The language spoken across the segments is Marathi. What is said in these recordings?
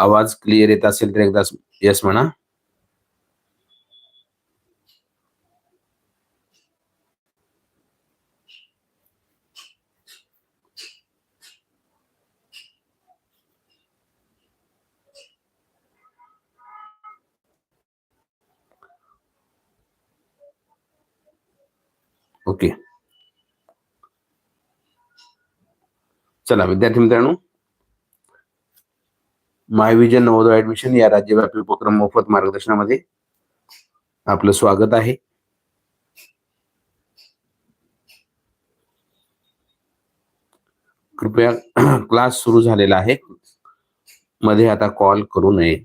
आवाज़ क्लिअर येत असेल तर एकदा यस म्हणा. ओके चला विद्यार्थी मित्रांनो मायविजन नवोदय ऍडमिशन या राज्यव्यापी उपक्रम मोफत मार्गदर्शनामध्ये आपलं स्वागत आहे. कृपया क्लास सुरू झालेला आहे. मध्ये आता कॉल करू नये.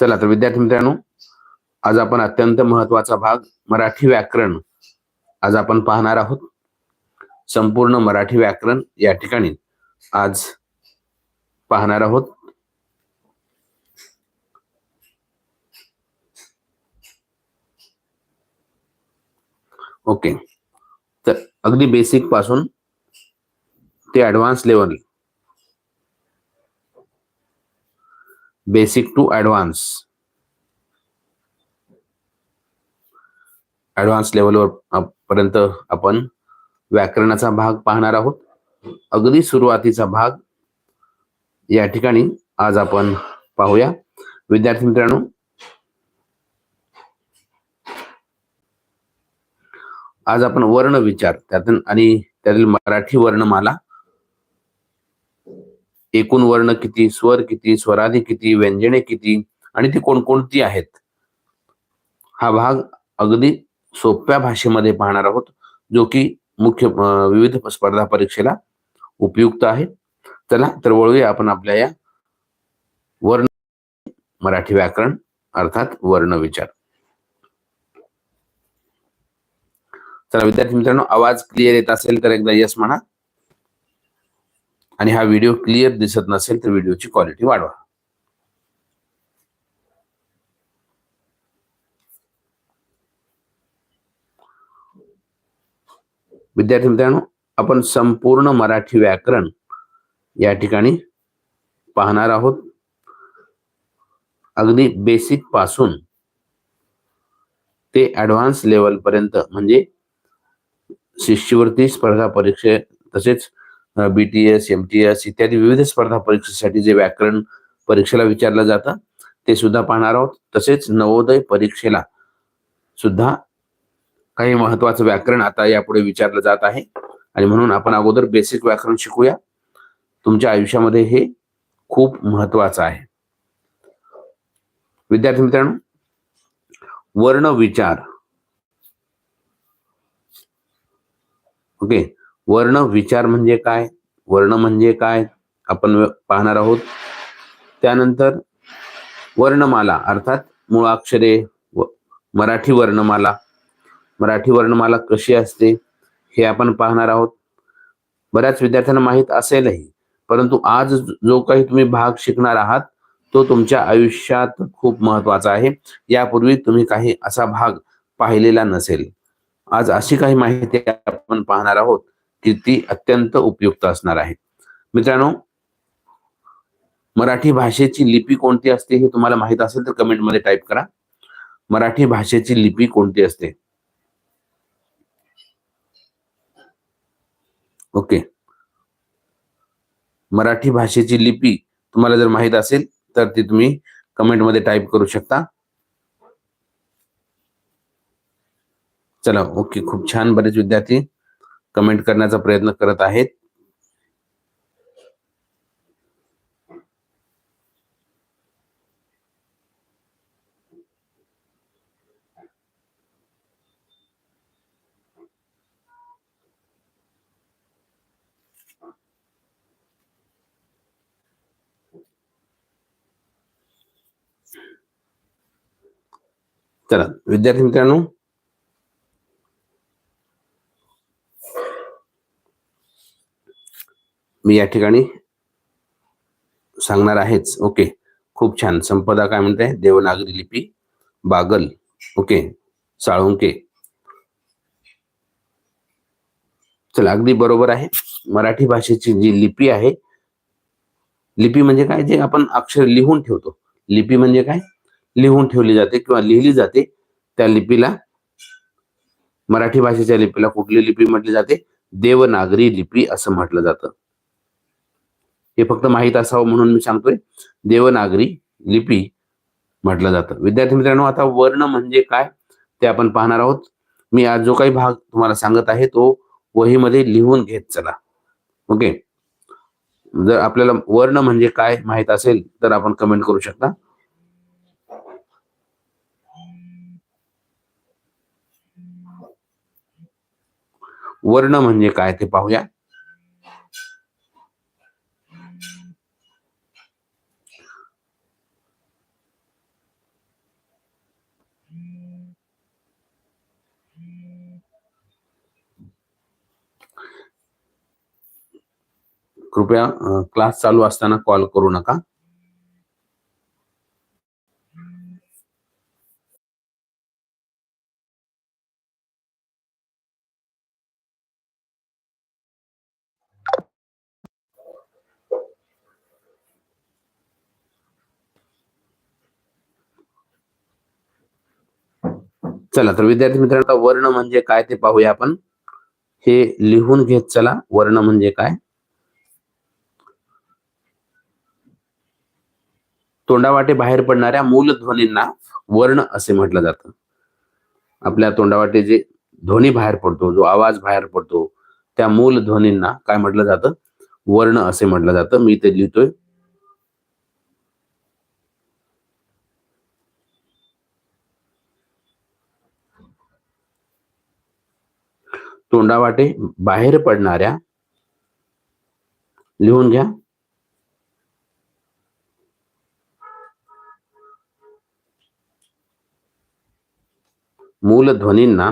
चला तर विद्यार्थी मित्रांनो आज आपण अत्यंत महत्त्वाचा भाग मराठी व्याकरण आज आपण पाहणार आहोत. संपूर्ण मराठी व्याकरण या ठिकाणी आज पाहणार आहोत. ओके. तर अगदी बेसिकपासून ते advance level basic to advance advance लेवलवर पर्यंत आपण व्याकरणाचा भाग पाहणार आहोत. अगदी सुरुवातीचा भाग या ठिकाणी आज आपण पाहूया. विद्यार्थी मित्रांनो आज आपण वर्ण विचार त्यातून आणि त्यातील मराठी वर्णमाला एकूण वर्ण किती स्वर किती स्वराधी किती व्यंजने किती आणि ती कोणकोणती आहेत हा भाग अगदी सोप्या भाषेमध्ये पाहणार आहोत जो की मुख्य विविध स्पर्धा परीक्षेला उपयुक्त आहे. चला तर वळूया आपण आपल्या या वर्ण मराठी व्याकरण अर्थात वर्ण विचार. चला विद्यार्थी मित्रांनो आवाज क्लिअर येत असेल तर एकदा यस म्हणा. आणि हा व्हिडिओ क्लिअर दिसत नसेल तर व्हिडिओची क्वालिटी वाढवा. विद्यार्थी मित्रांनो आपण संपूर्ण मराठी व्याकरण या ठिकाणी पाहणार आहोत. अगदी बेसिकपासून ते ऍडव्हान्स लेवल पर्यंत म्हणजे शिष्यवृत्ती स्पर्धा परीक्षे तसेच बीटीएस एमटीएस इत्यादी विविध स्पर्धा परीक्षेसाठी जे व्याकरण परीक्षेला विचारलं जातं ते सुद्धा पाहणार आहोत. तसेच नवोदय परीक्षेला सुद्धा काही महत्वाचं व्याकरण आता यापुढे विचारलं जात आहे. आणि म्हणून आपण अगोदर बेसिक व्याकरण शिकूया. तुमच्या आयुष्यामध्ये हे खूप महत्वाचं आहे. विद्यार्थी मित्रांनो वर्ण विचार. ओके वर्ण विचार म्हणजे काय? वर्ण म्हणजे काय? आपण पाहणार आहोत. त्यानंतर वर्णमाला अर्थात मुळाक्षरे मराठी वर्णमाला. मराठी वर्णमाला कशी असते हे आपण पाहणार आहोत. बऱ्याच विद्यार्थ्यांना माहीत असेलही. परंतु आज जो काही तुम्ही भाग शिकणार आहात तो तुमच्या आयुष्यात खूप महत्त्वाचा आहे. यापूर्वी तुम्ही काही असा भाग पाहिलेला नसेल. आज अशी काही माहिती आपण पाहणार आहोत की ती अत्यंत उपयुक्त असणार आहे. मित्रांनो मराठी भाषेची लिपी कोणती असते हे तुम्हाला माहीत असेल तर कमेंटमध्ये टाईप करा. मराठी भाषेची लिपी कोणती असते? ओके. मराठी भाषेची लिपी तुम्हाला जर माहीत असेल तर ती तुम्ही कमेंटमध्ये टाईप करू शकता. चला ओके खूप छान बरेच विद्यार्थी कमेंट करण्याचा प्रयत्न करत आहेत. चला विद्यार्थी मित्रांनो मी या ठिकाणी सांगणार आहेच. ओके. खूप छान. संपदा काय म्हणते? देवनागरी लिपी. बागल. ओके. साळुंके. चला अगदी बरोबर आहे. मराठी भाषेची जी लिपी आहे लिपी म्हणजे काय? जे आपण अक्षर लिहून ठेवतो. लिपी म्हणजे काय? लिहून ठेवली जाते किंवा लिहिली जाते. त्या लिपीला मराठी भाषेच्या लिपीला कुठली लिपी म्हटली जाते? देवनागरी लिपी असं म्हटलं जातं. हे फक्त माहीत असावं म्हणून मी सांगतोय. देवनागरी लिपी म्हटलं जातं. विद्यार्थी मित्रांनो आता वर्ण म्हणजे काय ते आपण पाहणार आहोत. मी आज जो काही भाग तुम्हाला सांगत आहे तो वहीमध्ये लिहून घेत चला. ओके? जर आपल्याला वर्ण म्हणजे काय माहीत असेल तर आपण कमेंट करू शकता. वर्ण म्हणजे काय ते पाहूया. कृपया क्लास चालू असताना कॉल करू नका. चला तर विद्यार्थी मित्रांनो वर्ण म्हणजे काय ते पाहूया आपण. हे लिहून घेत चला वर्ण म्हणजे काय? तोंडावाटे बाहेर पडणाऱ्या मूलध्वनींना वर्ण असे म्हटलं जातं. आपल्या तोंडावाटे जे ध्वनी बाहेर पडतो जो आवाज बाहेर पडतो त्या मूल ध्वनींना काय म्हटलं जातं? वर्ण असे म्हटलं जातं. मी ते लिहितोय तोंडावाटे बाहेर पडणाऱ्या लिहून घ्या. मूलध्वनींना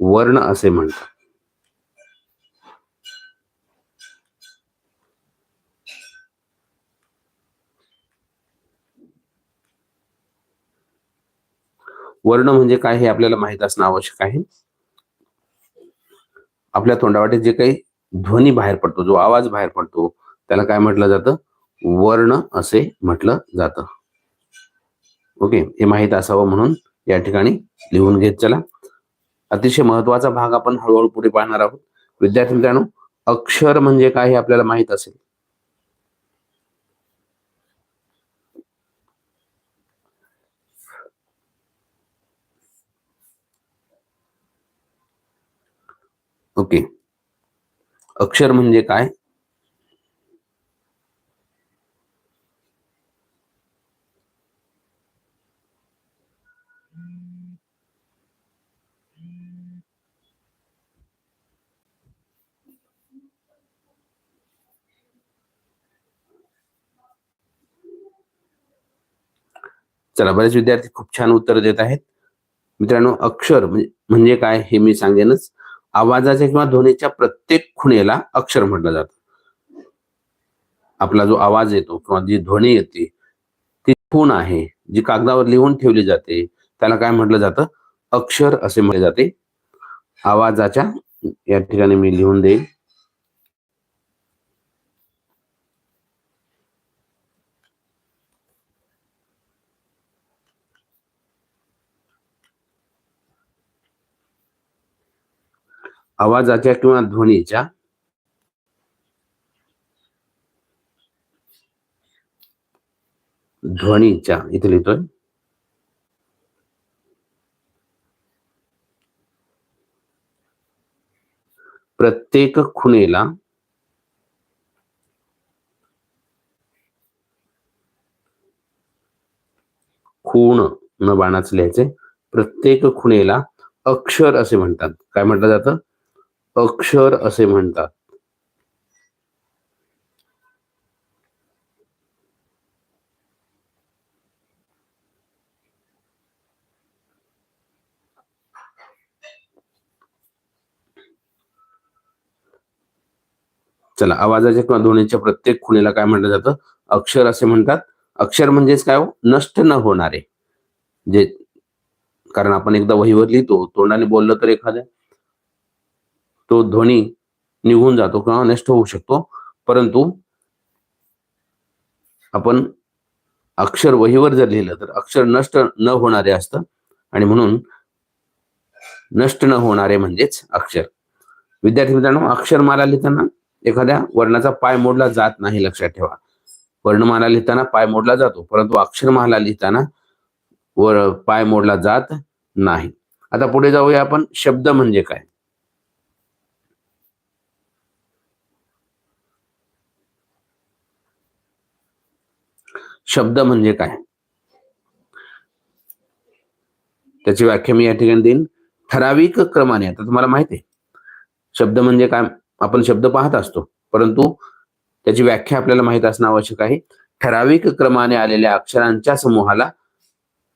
वर्ण असे म्हणतात. वर्ण म्हणजे काय हे आपल्याला माहीत असणं आवश्यक आहे. आपल्या तोंडावाटे जे काही ध्वनी बाहेर पडतो जो आवाज बाहेर पडतो त्याला काय म्हटलं जातं? वर्ण असे म्हटलं जातं. ओके हे माहीत असावं म्हणून या ठिकाणी लिहून घेत चला. अतिशय महत्त्वाचा भाग आपण हळूहळू पुढे पाहणार आहोत. विद्यार्थी मित्रांनो अक्षर म्हणजे काय हे आपल्याला माहीत असेल. ओके. अक्षर म्हणजे काय? चला बरेच विद्यार्थी खूप छान उत्तर देत आहेत. मित्रांनो अक्षर म्हणजे काय हे मी सांगेनच. आवाजाच्या किंवा ध्वनीच्या प्रत्येक खुणेला अक्षर म्हटलं जातं. आपला जो आवाज येतो किंवा जी ध्वनी येते ती खूण आहे जी कागदावर लिहून ठेवली जाते त्याला काय म्हटलं जातं? अक्षर असे म्हटले जाते. आवाजाच्या या ठिकाणी मी लिहून देईल. आवाजाच्या किंवा ध्वनीच्या. ध्वनीच्या इथे लिहितोय. प्रत्येक खुणेला खूण न बाणाच लिहायचे प्रत्येक खुणेला अक्षर असे म्हणतात. काय म्हटलं जातं? अक्षर असे म्हणतात. चला आवाजाच्या किंवा ध्वनीच्या प्रत्येक खुणेला काय म्हटलं जातं? अक्षर असे म्हणतात. अक्षर म्हणजेच काय हो? नष्ट न होणारे. जे कारण आपण एकदा वहीवर लिहितो तोंडाने बोललं तर एखाद्या तो ध्वनी निघून जातो किंवा नष्ट होऊ शकतो. परंतु आपण अक्षर वहीवर जर लिहिलं तर अक्षर नष्ट न होणारे असतं आणि म्हणून नष्ट न होणारे म्हणजेच अक्षर. विद्यार्थी मित्रांनो अक्षरमाला लिहिताना एखाद्या वर्णाचा पाय मोडला जात नाही लक्षात ठेवा. वर्णमाला लिहिताना पाय मोडला जातो परंतु अक्षरमाला लिहिताना वर पाय मोडला जात नाही. आता पुढे जाऊया आपण शब्द म्हणजे काय? शब्द म्हणजे काय? त्याची व्याख्या मी या ठिकाणी देईन. ठराविक क्रमाने आता तुम्हाला माहिती आहे. शब्द म्हणजे काय? आपण शब्द पाहत असतो परंतु त्याची व्याख्या आपल्याला माहीत असणं आवश्यक आहे. ठराविक क्रमाने आलेल्या अक्षरांच्या समूहाला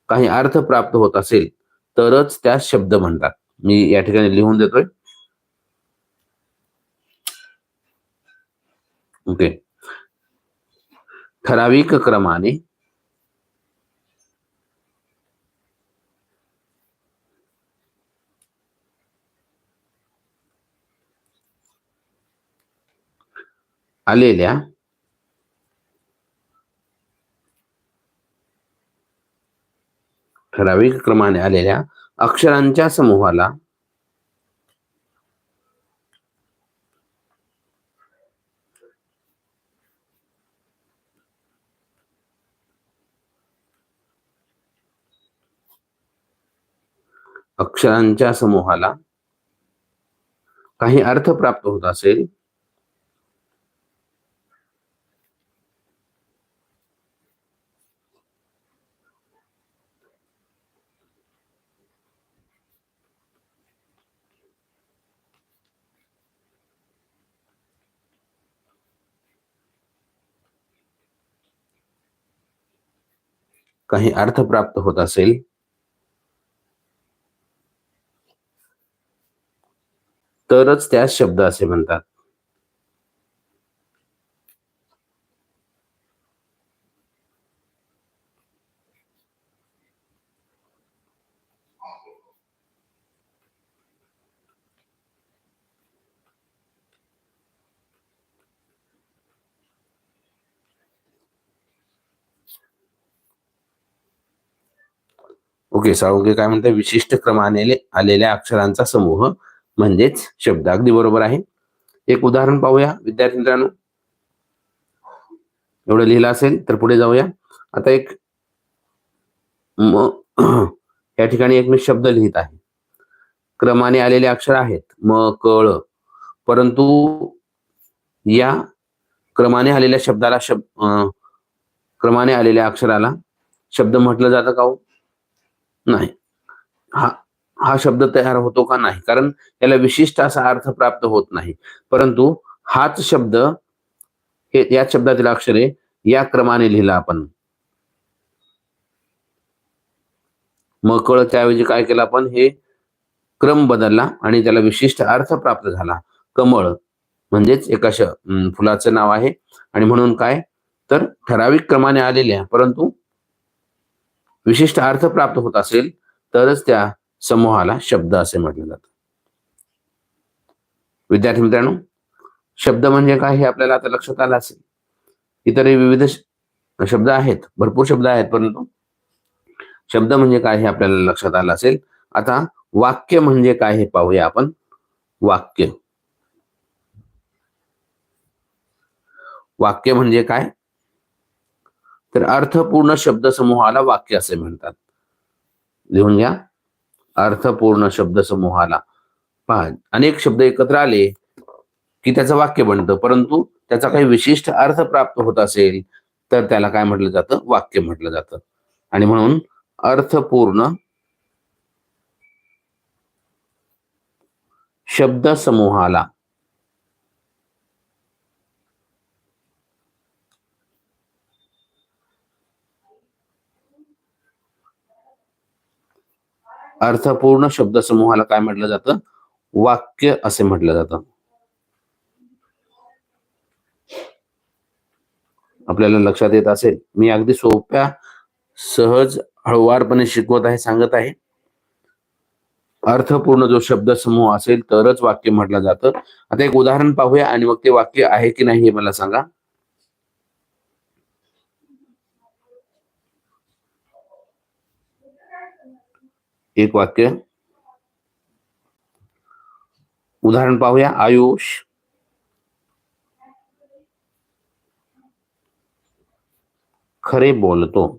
काही अर्थ प्राप्त होत असेल तरच त्या शब्द म्हणतात. मी या ठिकाणी लिहून देतोय. ओके. ठराविक क्रमाने आलेल्या ठराविक क्रमाने आलेल्या अक्षरांच्या समूहाला अक्षरांच्या समूहाला काही अर्थ प्राप्त होत असेल. काही अर्थ प्राप्त होत असेल. तरच त्यास शब्द असे म्हणतात. ओके साळुंके काय म्हणतात? विशिष्ट क्रमाने आलेल्या अक्षरांचा समूह. म्हणजेच शब्द अगदी बरोबर आहे. एक उदाहरण पाहूया विद्यार्थी मित्रांनो एवढं लिहिलं असेल तर पुढे जाऊया. आता एक या ठिकाणी एक मी शब्द लिहित आहे. क्रमाने आलेले अक्षर आहेत म कळ परंतु या क्रमाने आलेल्या शब्दाला शब्द क्रमाने आलेल्या अक्षराला शब्द म्हटलं जातं का हो? नाही. हा हा शब्द तयार होतो का नाही? कारण त्याला विशिष्ट असा अर्थ प्राप्त होत नाही. परंतु हाच शब्द हे या शब्दातील अक्षरे या क्रमाने लिहिला आपण. मग कळ त्याऐवजी काय केलं आपण? हे क्रम बदलला आणि त्याला विशिष्ट अर्थ प्राप्त झाला. कमळ म्हणजेच एका श फुलाचं नाव आहे. आणि म्हणून काय? तर ठराविक क्रमाने आलेल्या परंतु विशिष्ट अर्थ प्राप्त होत असेल तरच त्या समूहाला शब्द असे म्हटले जात विद्यार्थी मित्रांनो शब्द म्हणजे काय हे आपल्याला आता लक्षात आलं असेल. इतरही विविध शब्द आहेत भरपूर शब्द आहेत परंतु शब्द म्हणजे काय हे आपल्याला लक्षात आलं असेल. आता वाक्य म्हणजे काय हे पाहूया आपण. वाक्य. वाक्य म्हणजे काय? तर अर्थपूर्ण शब्द समूहाला वाक्य असे म्हणतात. लिहून घ्या. अर्थपूर्ण शब्द समूहाला. पहा अनेक शब्द एकत्र आले की त्याचं वाक्य बनतं. परंतु त्याचा काही विशिष्ट अर्थ प्राप्त होत असेल तर त्याला काय म्हटलं जातं? वाक्य म्हटलं जातं. आणि म्हणून अर्थपूर्ण शब्द अर्थपूर्ण शब्द समूहाला काय म्हटलं जातं? वाक्य असे म्हटलं जातं. आपल्याला लक्षात येत असेल मी अगदी सोप्या सहज हळुवारपणे शिकवत आहे सांगत आहे. अर्थपूर्ण जो शब्द समूह असेल तरच वाक्य म्हटलं जातं. आता एक उदाहरण पाहूया आणि मग ते वाक्य आहे की नाही हे मला सांगा. एक वाक्य. उदाहरण पाहूया आयुष. खरे बोलतो.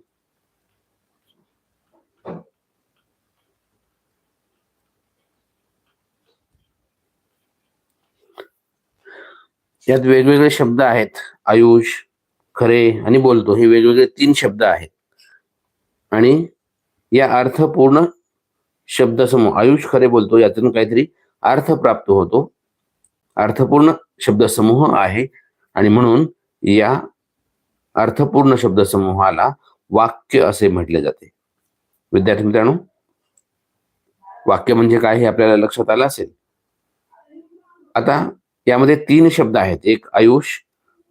यात वेगवेगळे शब्द आहेत आयुष खरे आणि बोलतो. हे वेगवेगळे तीन शब्द आहेत. आणि या अर्थपूर्ण शब्दसमूह आयुष खरे बोलतो यातून काहीतरी अर्थ प्राप्त होतो. अर्थपूर्ण शब्दसमूह आहे. आणि म्हणून या अर्थपूर्ण शब्दसमूहाला वाक्य असे म्हटले जाते. विद्यार्थी मित्रांनो वाक्य म्हणजे काय हे आपल्याला लक्षात आलं असेल? आता यामध्ये तीन शब्द आहेत. एक आयुष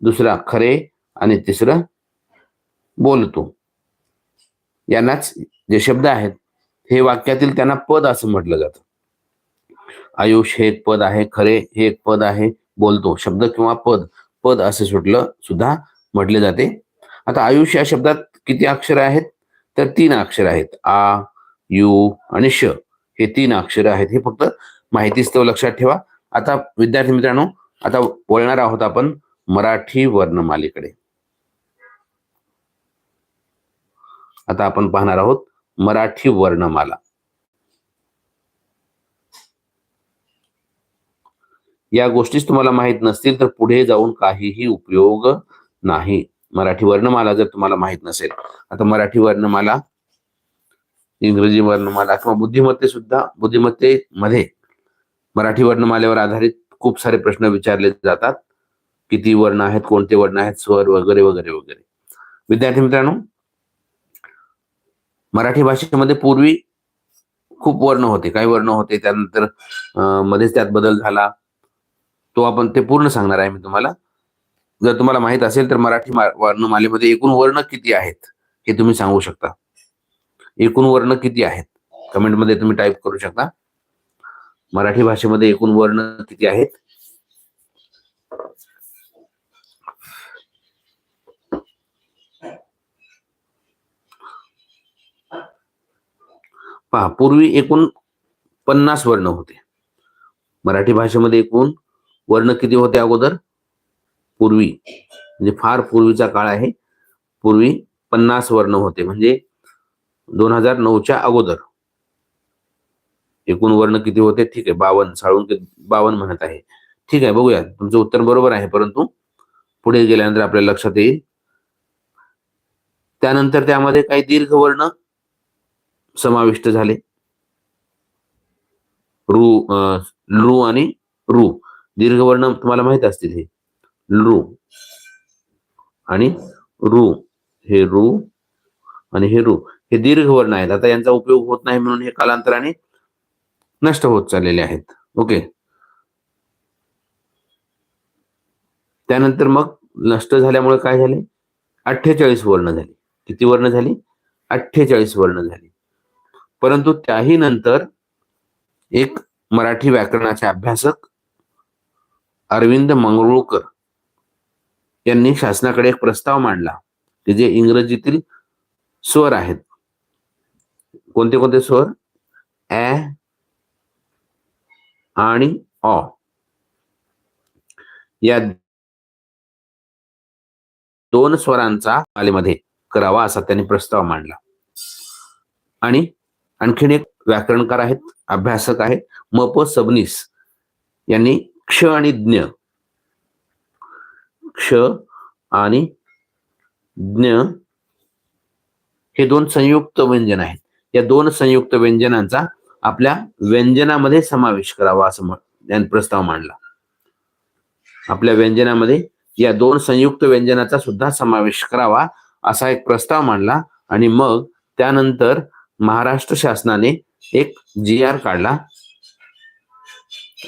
दुसरा खरे आणि तिसरं बोलतो. यांनाच जे शब्द आहेत हे वाक्यातील त्यांना पद असं म्हटलं जातं. आयुष हे एक पद आहे खरे हे एक पद आहे बोलतो शब्द किंवा पद पद असं सुटलं सुद्धा म्हटले जाते. आता आयुष या शब्दात किती अक्षर आहेत? तर तीन अक्षर आहेत. आ यू आणि श. हे तीन अक्षर आहेत. हे फक्त माहितीच तो लक्षात ठेवा. आता विद्यार्थी मित्रांनो आता बोलणार आहोत आपण मराठी वर्णमालेकडे. आता आपण पाहणार आहोत मराठी वर्णमाला. या गोष्टीच तुम्हाला माहीत नसतील तर पुढे जाऊन काहीही उपयोग नाही. मराठी वर्णमाला जर तुम्हाला माहीत नसेल आता मराठी वर्णमाला इंग्रजी वर्णमाला किंवा बुद्धिमत्ते सुद्धा बुद्धिमत्तेमध्ये मराठी वर्णमालेवर आधारित खूप सारे प्रश्न विचारले जातात. किती वर्ण आहेत कोणते वर्ण आहेत स्वर वगैरे वगैरे वगैरे. विद्यार्थी मित्रांनो मराठी भाषेमध्ये पूर्वी खूप वर्ण होते. काही वर्ण होते त्यानंतर मध्येच त्यात बदल झाला. तो आपण ते पूर्ण सांगणार आहे मी तुम्हाला. जर तुम्हाला माहीत असेल तर मराठी वर्णमालेमध्ये एकूण वर्ण किती आहेत हे तुम्ही सांगू शकता. एकूण वर्ण किती आहेत? कमेंटमध्ये तुम्ही टाईप करू शकता. मराठी भाषेमध्ये एकूण वर्ण किती आहेत? पहा पूर्वी एकूण पन्नास वर्ण होते. मराठी भाषेमध्ये एकूण वर्ण किती होते अगोदर? पूर्वी म्हणजे फार पूर्वीचा काळ आहे. पूर्वी पन्नास वर्ण होते म्हणजे दोन हजार नऊच्या अगोदर. एकूण वर्ण किती होते? ठीक आहे बावन साळून बावन म्हणत आहे. ठीक आहे बघूया तुमचं उत्तर बरोबर आहे परंतु पुढे गेल्यानंतर आपल्या लक्षात येईल. त्यानंतर त्यामध्ये काही दीर्घ वर्ण समाविष्ट झाले. रू लू आणि रू. दीर्घ वर्ण तुम्हाला माहीत असतील हे. लू आणि रू. हे रू आणि हे रू. हे दीर्घवर्ण आहेत. आता यांचा उपयोग होत नाही म्हणून हे कालांतराने नष्ट होत चाललेले आहेत. ओके. त्यानंतर मग नष्ट झाल्यामुळे काय झाले? अठ्ठेचाळीस वर्ण झाली. किती वर्ण झाली? अठ्ठेचाळीस वर्ण झाली. परंतु त्याही नंतर एक मराठी व्याकरणाचे अभ्यासक अरविंद मंगरुळकर यांनी शासनाकडे एक प्रस्ताव मांडला की जे इंग्रजीतील स्वर आहेत. कोणते कोणते स्वर? ऍ आणि ऑ या दोन स्वरांचा मालेमध्ये करावा असा त्यांनी प्रस्ताव मांडला. आणि आणखीन एक व्याकरणकार आहेत अभ्यासक आहे मप सबनीस यांनी क्ष आणि ज्ञ. क्ष आणि ज्ञ हे दोन संयुक्त व्यंजन आहेत. या दोन संयुक्त व्यंजनांचा आपल्या व्यंजनामध्ये समावेश करावा असं यांनी प्रस्ताव मांडला. आपल्या व्यंजनामध्ये या दोन संयुक्त व्यंजनाचा सुद्धा समावेश करावा असा एक प्रस्ताव मांडला आणि मग त्यानंतर महाराष्ट्र शासनाने एक जी आर काढला.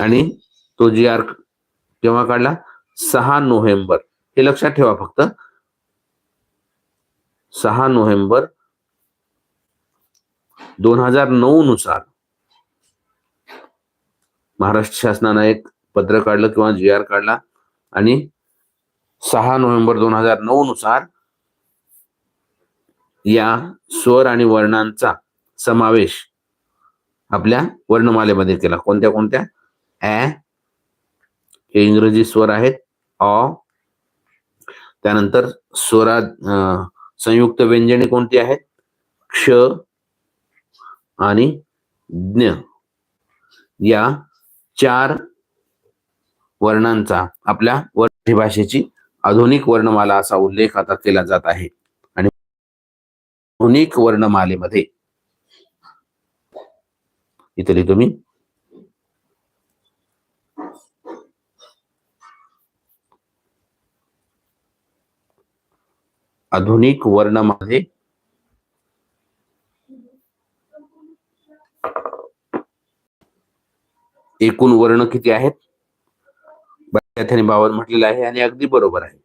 आणि तो जी आर केव्हा काढला? सहा नोव्हेंबर. हे लक्षात ठेवा फक्त. सहा नोव्हेंबर दोन हजार नऊ नुसार महाराष्ट्र शासनानं एक पत्र काढलं किंवा जी आर काढला. आणि सहा नोव्हेंबर दोन हजार नऊ नुसार या स्वर आणि वर्णांचा समावेश आपल्या वर्णमालेमध्ये केला. कोणत्या कोणत्या? ऍ हे इंग्रजी स्वर आहेत. अ त्यानंतर स्वरा अं, संयुक्त व्यंजने कोणती आहेत? क्ष आणि ज्ञ. या चार वर्णांचा आपल्या मराठी भाषेची आधुनिक वर्णमाला असा उल्लेख आता केला जात आहे. आणि आधुनिक वर्णमालेमध्ये इथे लिहितो मी. आधुनिक वर्णमध्ये एकूण वर्ण किती आहेत? त्या ठिकाणी बावन्न म्हटलेलं आहे आणि अगदी बरोबर आहे.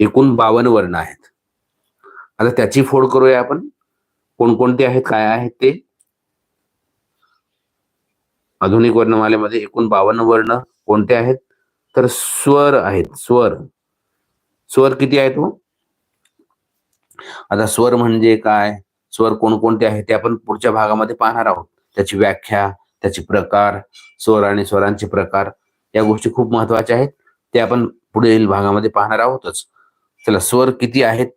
एकूण बावन्न वर्ण आहेत. आता त्याची फोड करूया आपण. कोणकोणते आहेत काय आहेत ते? आधुनिक वर्णमालेमध्ये एकूण बावन्न वर्ण कोणते आहेत? तर स्वर आहेत. स्वर. स्वर किती आहेत हो आता स्वर म्हणजे काय? स्वर कोणकोणते आहेत? ते आपण पुढच्या भागामध्ये पाहणार आहोत. त्याची व्याख्या त्याचे प्रकार स्वर आणि स्वरांचे प्रकार या गोष्टी खूप महत्त्वाच्या आहेत. ते आपण पुढील भागामध्ये पाहणार आहोतच. चला स्वर किती आहेत?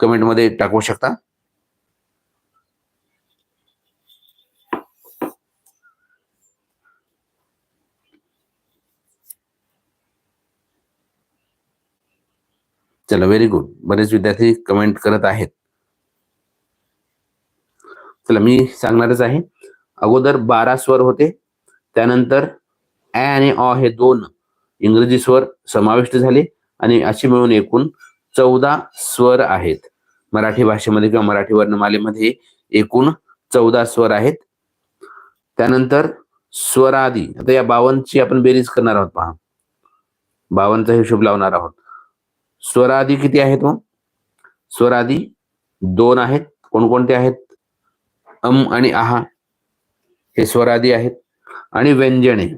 कमेंटमध्ये टाकू शकता? चला व्हेरी गुड बरेच विद्यार्थी कमेंट करत आहेत. चला मी सांगणारच आहे. अगोदर बारा स्वर होते. त्यानंतर ए आणि अ हे दोन इंग्रजी स्वर समाविष्ट झाले आणि अशी मिळून एकूण चौदा स्वर आहेत. मराठी भाषेमध्ये किंवा मराठी वर्णमालेमध्ये एकूण चौदा स्वर आहेत. त्यानंतर स्वरादी. आता या बावनची आपण बेरीज करणार आहोत पहा. बावनचा हिशोब लावणार आहोत. स्वरादी किती आहेत मग? स्वरादी दोन आहेत. कोणकोणते आहेत? अम आणि आहा. हे स्वरादी आहेत. आणि व्यंजने.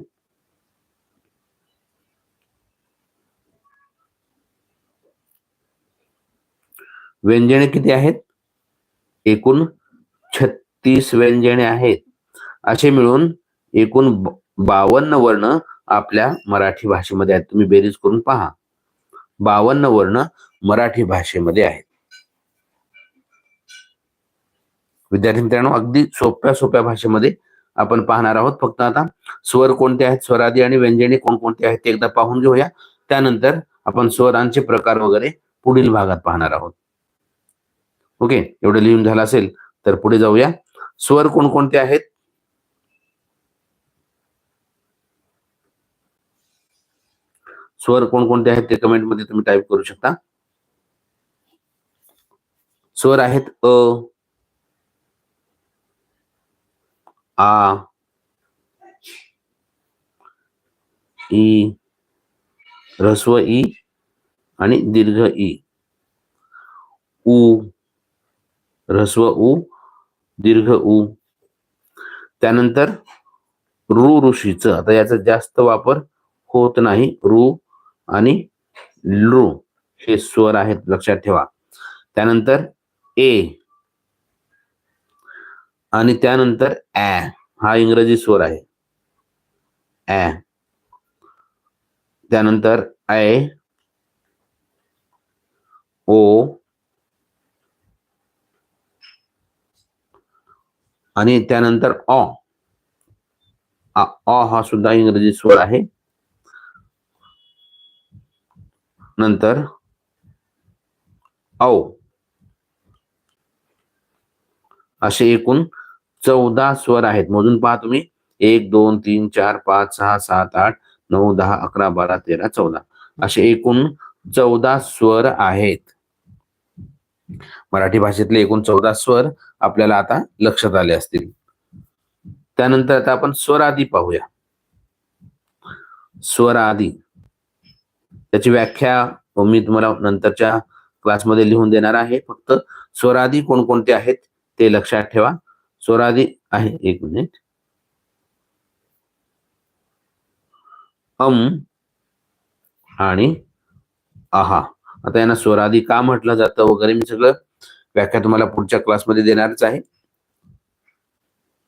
व्यंजने किती आहेत? एकूण छत्तीस व्यंजने आहेत. असे मिळून एकूण बावन्न वर्ण आपल्या मराठी भाषेमध्ये आहेत. तुम्ही बेरीज करून पहा. बावन्न वर्ण मराठी भाषेमध्ये आहेत. विद्यार्थी मित्रांनो अगदी सोप्या सोप्या भाषेमध्ये आपण पाहणार आहोत. फक्त आता स्वर कोणते आहेत? स्वरादी आणि व्यंजने कोणकोणते आहेत ते एकदा पाहून घेऊया. त्यानंतर आपण स्वरांचे प्रकार वगैरे पुढील भागात पाहणार आहोत. ओके? एवढं लिहून झालं असेल तर पुढे जाऊया. स्वर कोणकोणते आहेत? स्वर कोणकोणते आहेत ते कमेंटमध्ये तुम्ही टाईप करू शकता. स्वर आहेत अ आ ई ह्रस्व ई आणि दीर्घ ई. उ ह्रस्व उ दीर्घ उ. त्यानंतर ऋ ऋषीचं आता याचा जास्त वापर होत नाही. ऋ आणि लृ हे स्वर आहेत लक्षात ठेवा. त्यानंतर ए. आणि त्यानंतर ॲ. हा इंग्रजी स्वर आहे. ॲ. त्यानंतर ऐ ओ. आणि त्यानंतर ऑ आ- हा सुद्धा इंग्रजी स्वर आहे. नंतर औ. असे एकूण चौदा स्वर आहेत. मोजून पहा तुम्ही. एक दोन तीन चार पाच सहा सात आठ नऊ दहा अकरा बारा तेरा चौदा. असे एकूण चौदा स्वर आहेत. मराठी भाषेतले एकूण चौदा स्वर आपल्याला आता लक्षात आले असतील. त्यानंतर आता आपण स्वरादी पाहूया. स्वरादी. त्याची व्याख्या मी तुम्हाला नंतरच्या क्लासमध्ये लिहून देणार आहे. फक्त स्वरादी कोणकोणते आहेत ते लक्षात ठेवा. स्वरादी आहे एक मिनिट. अम आणि आहा. आता यांना स्वरादी का म्हटलं जातं वगैरे मी सगळं व्याख्या तुम्हाला पुढच्या क्लासमध्ये देणारच आहे.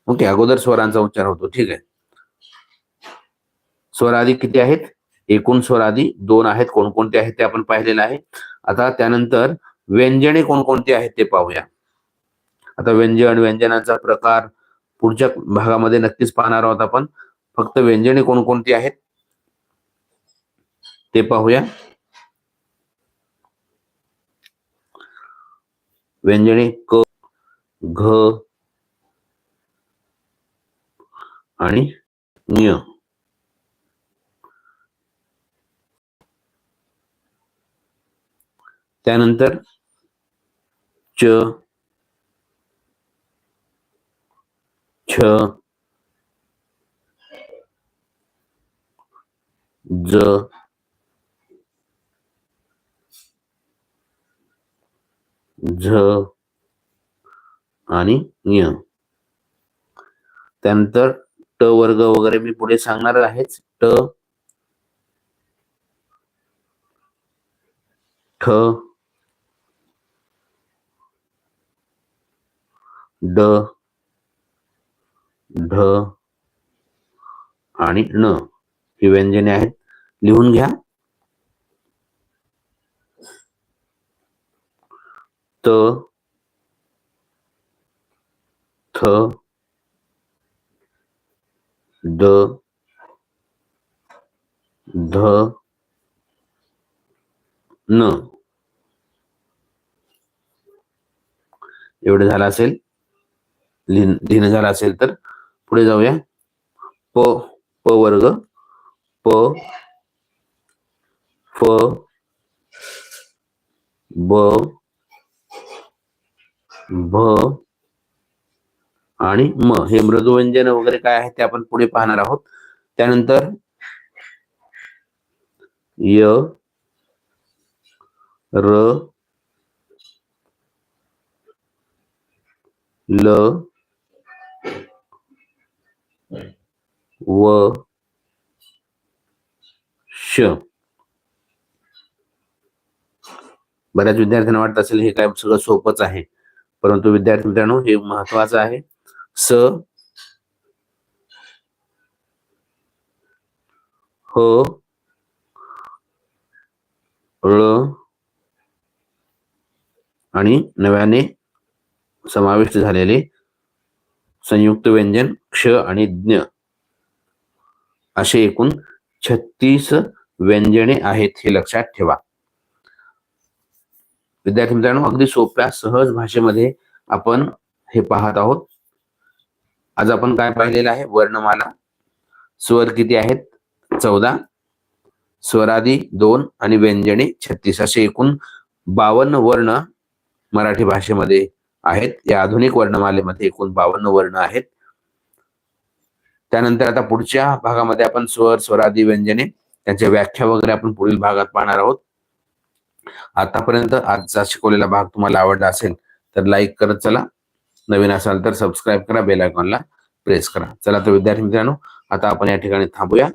ओके अगोदर स्वरांचा उच्चार होतो. ठीक आहे. स्वरादी किती आहेत? एकूण स्वर आधी दोन आहेत. कोणकोणते आहेत ते आपण पाहिलेलं आहे. आता त्यानंतर व्यंजने कोणकोणती आहेत ते पाहूया. आता व्यंजन व्यंजनाचा प्रकार पुढच्या भागामध्ये नक्कीच पाहणार आहोत आपण. फक्त व्यंजने कोणकोणती आहेत? ते पाहूया. व्यंजने क घ आणि ञ. त्यानंतर च छ ज झ आणि य. त्यानंतर ट वर्ग वगैरे मी पुढे सांगणार आहेच. ट ठ ड ढ आणि न ही व्यंजने आहेत. लिहून घ्या. त थ द ध न. एवढं झालं असेल. लिहिण लिहिणं झालं असेल तर पुढे जाऊया. प प वर्ग प फ ब भ आणि म. हे मृदुव्यंजन वगैरे काय आहे ते आपण पुढे पाहणार आहोत. त्यानंतर य र ल व श. बऱ्याच विद्यार्थ्यांना वाटत असेल हे काय सगळं सोपंच आहे. परंतु विद्यार्थी मित्रांनो हे महत्वाचं आहे. स. ह. ळ आणि नव्याने समाविष्ट झालेले संयुक्त व्यंजन क्ष आणि ज्ञ. असे एकूण छत्तीस व्यंजने आहेत हे लक्षात ठेवा. विद्यार्थी मित्रांनो अगदी सोप्या सहज भाषेमध्ये आपण हे पाहत आहोत. आज आपण काय पाहिलेलं आहे? वर्णमाला. स्वर किती आहेत? चौदा. स्वरादी दोन आणि व्यंजने छत्तीस. असे एकूण बावन्न वर्ण मराठी भाषेमध्ये आहेत. या आधुनिक वर्णमालेमध्ये एकूण बावन्न वर्ण आहेत. त्यानंतर आता पुढच्या भागामध्ये आपण स्वर स्वरादी व्यंजने त्यांच्या व्याख्या वगैरे आपण पुढील भागात पाहणार आहोत. आतापर्यंत आजचा शिकवलेला भाग तुम्हाला आवडला असेल तर लाईक करत चला. नवीन असाल तर सबस्क्राईब करा बेल आयकॉनला प्रेस करा. चला तर विद्यार्थी मित्रांनो आता आपण या ठिकाणी थांबूया.